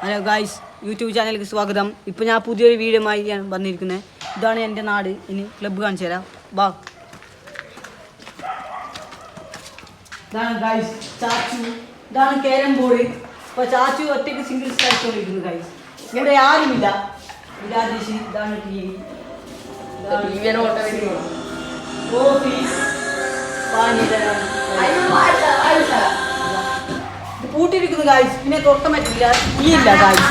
Hello guys YouTube ചാനലിലേക്ക് സ്വാഗതം. ഇപ്പോൾ ഞാൻ പുതിയൊരു വീഡിയോമായി ഞാൻ വന്നിരിക്കുന്നത് ഇതാണ് എന്റെ നാട്. ഇനി ക്ലബ്ബ് കാണിച്ചു തരാം. ബാ ഇതാണ് ഗായ്സ് ചാച്ചു. ഇതാണ് കേരം ബോർഡ്. ഇപ്പോൾ ചാച്ചു ഒറ്റയ്ക്ക് സിംഗിൾസ് കളിച്ചുകൊണ്ടിരിക്കുന്നു ഗായ്സ്. ഇവിടെ ആരുമില്ല. രാജേഷ് ഇതാണ് ടി വി കോഫി പാനി ഇതാണ് ഇത് പൂട്ടിയിരിക്കുന്നു ഗായ്സ് പിന്നെ തുറക്കാൻ പറ്റില്ല ഇല്ല ഗായ്സ്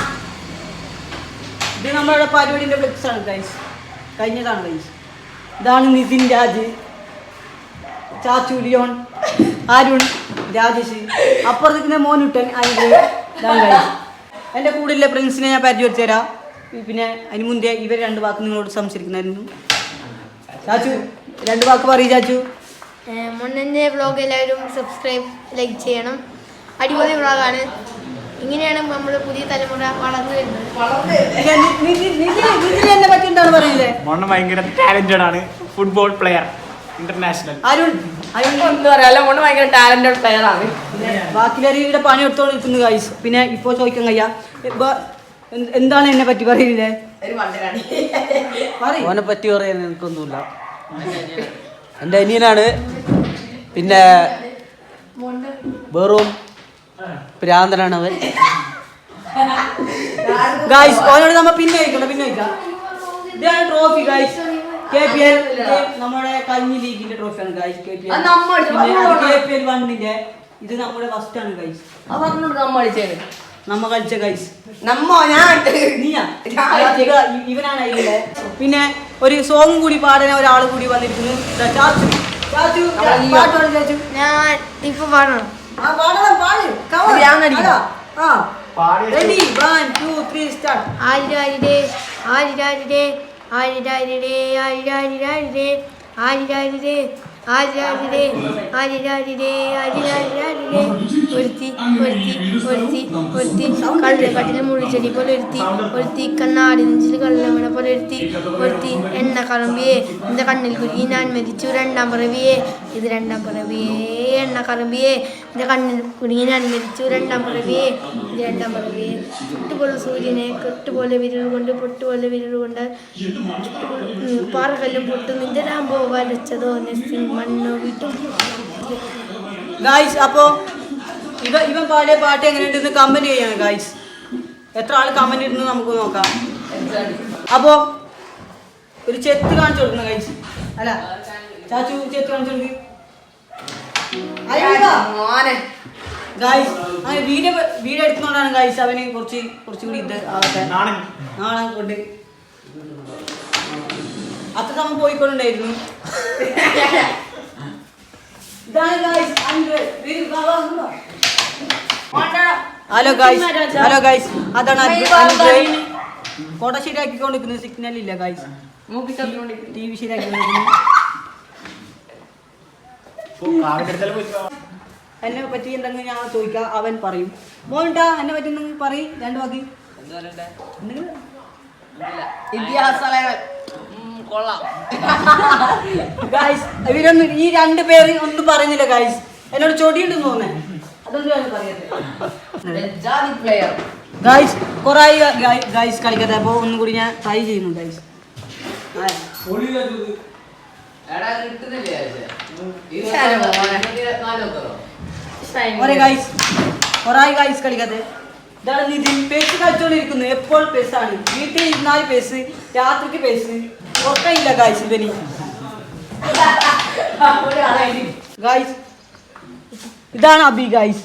ഇത് നമ്മളുടെ പരിപാടിന്റെ ഫ്ലെക്സ് ആണ് ഗൈസ് കഴിഞ്ഞതാണ് ഗൈസ് ഇതാണ് നിതിൻ രാജ് ചാച്ചു ലിയോൺ അരുൺ രാജേഷ്. അപ്പുറത്തേക്കുന്ന മോനുട്ടൻ അനുഭവം ഇതാണ് എന്റെ കൂടെയുള്ള ഫ്രണ്ട്സിനെ ഞാൻ പരിചയപ്പെടുത്തി തരാം. പിന്നെ അതിന് മുന്നേ ഇവർ രണ്ട് വാക്ക് നിങ്ങളോട് സംസാരിക്കുന്നായിരുന്നു ചാച്ചു രണ്ട് വാക്ക് പറയൂ ചാച്ചു. മുന്നേ വ്ളോഗ് എല്ലാവരും സബ്സ്ക്രൈബ് ലൈക്ക് ചെയ്യണം. അടിപൊളി വ്ളോഗാണ് ഇങ്ങനെയാണ് നമ്മുടെ പുതിയ തലമുറ വളർന്നു വരുന്നത്. ഭയങ്കര ടാലന്റഡ് ആണ്. Football player international Arun Arun എന്താ പറയാ എല്ലാം കൊണ്ട് ഭയങ്കര ടാലന്റഡ് പ്ലെയർ ആണ്. പണി എടുത്തോണ്ടിരിക്കുന്നു ഗൈസ് പിന്നെ ഇപ്പൊ ചോദിക്കാൻ കഴിയാ ഇപ്പൊ എന്താണ് എന്നെ പറ്റി പറയുന്നത്? ഒരു മണ്ടനാണ്. പറയ്. ഓനെ പറ്റി പറയാൻ എനിക്കൊന്നുമില്ല. എന്റെ അനിയനാണ്. പിന്നെ വെറും ഭ്രാന്തനാണ് അവൻ ഗായ്സ് ഓനോട് നമ്മ പിന്നെ വയ്ക്കണം പിന്നെ വയ്ക്കാം ഇതാണ് trophy guys K P L നമ്മുടെ കഞ്ഞി ലീഗിന്റെ ട്രോഫിയാണ് guys K P L K P L വണ്ണിന്റെ ഇത് നമ്മുടെ ഫസ്റ്റ് ആണ് ഗൈസ് നമ്മ കളിച്ച ഗൈസ് നമ്മ ഞാൻ. നീയാ? ഞാൻ. ഇവ ഇവനാണ് അതിലെ പിന്നെ ഒരു സോങ് കൂടി പാടാൻ ഒരാൾ കൂടി വന്നിരിക്കുന്നു. ചാച്ചു. ചാച്ചു പാട്ട് പാടും ചാച്ചു. ഞാൻ ഇപ്പൊ പാടണം. ആ പാടണം പാട് അടിക്കാം. അതാ. ആ. പാടി. Ready one two three start ആരിരാരിരേ ആരിരാരിരേ ആരിരാരിരേ ആരിരാരിരാരിരേ ആരിരാരിരേ ஆதி ஆதிரே ஆதி ஆதிரே ஆதி ஆதிரே ஒருத்தி ஒருத்தி ஒருத்தி ஒருத்தி. கல்ல கட்டில் முழு செடி போல இருத்தி ஒருத்தி கண்ணாடி நெஞ்சில் கல்லவனை போல இருத்தி ஒருத்தி என்ன கலம்பியே இந்த கண்ணில் குறுகி நான் மிதிச்சு ரெண்டாம் பிறவியே. இது ரெண்டாம் பிறவியே. என்ன கலம்பியே இந்த கண்ணில் குறுகி நான் மிதிச்சு ரெண்டாம் பிறவியே. രണ്ടാം പിറവിയേ ചുട്ടുപോലെ സൂര്യനെ കെട്ടുപോലെ വിരൽ കൊണ്ട് പൊട്ടുപോലെ വിരൽ കൊണ്ട് പാറകല്ലും പൊട്ടും നിന്റെ രാമ്പോ വരച്ചതോ നെസ്സിൻ മണ്ണോ വിട്ടു. ഗായ്സ് അപ്പോ ഇവ ഇവൻ പാടിയ പാട്ട് എങ്ങനെയുണ്ടെന്ന് കമന്റ് ചെയ്യാണ് ഗായ്സ് എത്ര ആൾ കമന്റ് ഇടുന്നു നമുക്ക് നോക്കാം. അപ്പോ ഒരു ചെത്ത് കാണിച്ചു കൊടുക്കുന്നു ഗൈസ് അല്ല ചാച്ചു ചെത്ത് കാണിച്ചു കൊടുക്കും. ഗായ്സ് അങ്ങനെ വീട് വീഡിയോ എടുക്കുന്നോണ്ടാണ് ഗായ്സ് അവന് കുറച്ച് കുറച്ചുകൂടി ഇത് ആവട്ടെ. നാളെ കൊണ്ട്. അത്ര സമയം പോയിക്കൊണ്ടുണ്ടായിരുന്നു. ഹലോ ഗായ്സ് ഹലോ ഗായ്സ് അതാണ് ഫോട്ടോ ശരിയാക്കിക്കൊണ്ടിരിക്കുന്നത് സിഗ്നൽ ഇല്ല ഗായ്സ് ടി വി ശരിയാക്കിക്കൊണ്ടിരിക്കുന്നു. എന്നെ പറ്റി എന്തെങ്കിലും ഞാൻ ചോദിക്കാം അവൻ പറയും. മോണ്ടാ എന്നെ പറ്റി എന്തെങ്കിലും പറയും. രണ്ടു വാക്ക്. എന്തെങ്കിലും ഇതിഹാസ ലെവൽ കൊള്ളാം. ഗായ്സ് ഇവരൊന്നും ഈ രണ്ട് പേര് ഒന്നും പറഞ്ഞില്ല ഗായ്സ് എന്നോട് ചൊടിയുണ്ടെന്ന് തോന്നേ ഗായ്സ് കുറേ ഒന്നും കൂടി ഞാൻ ട്രൈ ചെയ്യുന്നു ഗായ്സ് കുറേ ഗായ്സ് കുറേ ഗായ്സ് കളിക്കാതെ ഇതാണ് നിതിൻ. പേസ് കളിച്ചോണ്ടിരിക്കുന്നു എപ്പോൾ പേസാണ് വീട്ടിൽ ഇരുന്നാൽ പേസ് രാത്രിക്ക് പേസ് ഉറക്കയില്ല ഗായ്സ് ഇവന്. ഗായ്സ് ഇതാണ് അബി ഗായ്സ്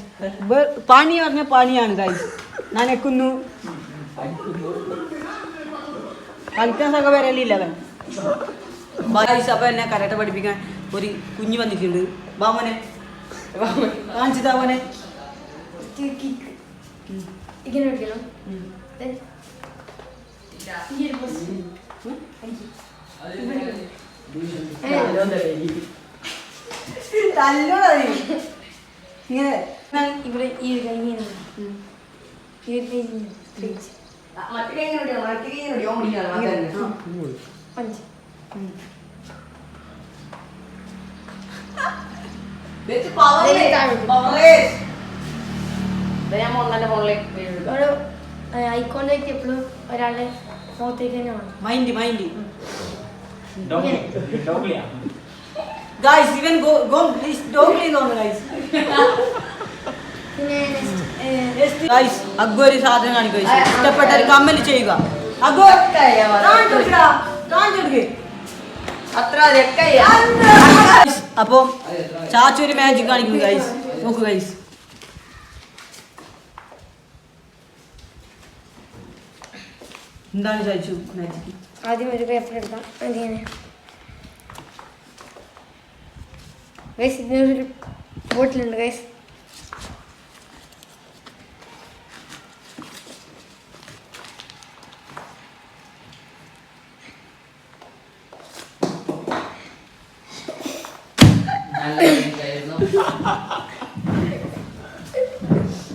പണി പറഞ്ഞ പണിയാണ് ഗായ്സ് നനക്കുന്നു. കളിക്കാൻ സഖ വരലില്ല അവൻ. ഗായ്സ് അപ്പൊ എന്നെ കരാട്ട പഠിപ്പിക്കാൻ ഒരു കുഞ്ഞ് വന്നിട്ടുണ്ട്. ബാമോനെ കാണിച്ചതാ മോനെ ഇങ്ങനെ നീ. ഇങ്ങനെ. ഇവിടെ ഈ ഒരു കൈ. ഈ ഒരു കൈ. മറ്റേ കൈ ഇങ്ങനെ പിടിക്കണം, ഞാൻ മോളിലേക്ക് വീഴും. അവിടെ ഐ കോണ്ടാക്ട് എപ്പോഴും ഒരാളുടെ മുഖത്തേക്ക് തന്നെ വേണം മൈൻഡ് മൈൻഡ് ഗായ്സ് ഇവൻ ഗോ ഗോ പ്ലീസ് ഡോഗ്ലി തോന്നുന്നു ഗായ്സ് പിന്നെ next, ഏ, ഗായ്സ് അഗ്ഗു ഒരു സാധനം കാണിക്കുക. ഇഷ്ടപ്പെട്ട ഒരു കമന്റ് ചെയ്യുക. അഗ്ഗു. കാണിച്ചു കൊടുക്കടാ, കാണിച്ചു കൊടുക്ക്. അപ്പം ചാച്ചു ഒരു മാജിക് കാണിക്കുന്നു ഗൈസ് നോക്കൂ ഗൈസ് എന്താണ് ചാച്ചു മാജിക് ആദ്യം ഒരു പേപ്പർ എടുക്കാം. അതിങ്ങനെ. ഗൈസ് ഇതിനൊരു ബോട്ടിലുണ്ട് ഗൈസ്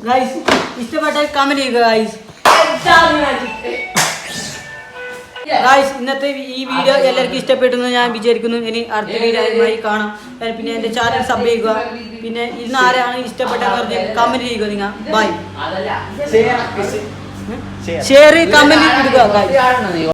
ഗൈസ് ഇഷ്ടപ്പെട്ട കമന്റ് ചെയ്യുക ഗൈസ് ഗൈസ് ഇന്നത്തെ ഈ വീഡിയോ എല്ലാവർക്കും ഇഷ്ടപ്പെട്ടെന്ന് ഞാൻ വിചാരിക്കുന്നു ഇനി അടുത്ത വീഡിയോയുമായി കാണാം പിന്നെ എന്റെ ചാനൽ സബ് ചെയ്യുക പിന്നെ ഇന്ന് ആരാണ് ഇഷ്ടപ്പെട്ടതെന്ന് പറഞ്ഞ് കമന്റ് ചെയ്യുക നിങ്ങൾ ബൈ ഷെയർ കമന്റ് ഇടുക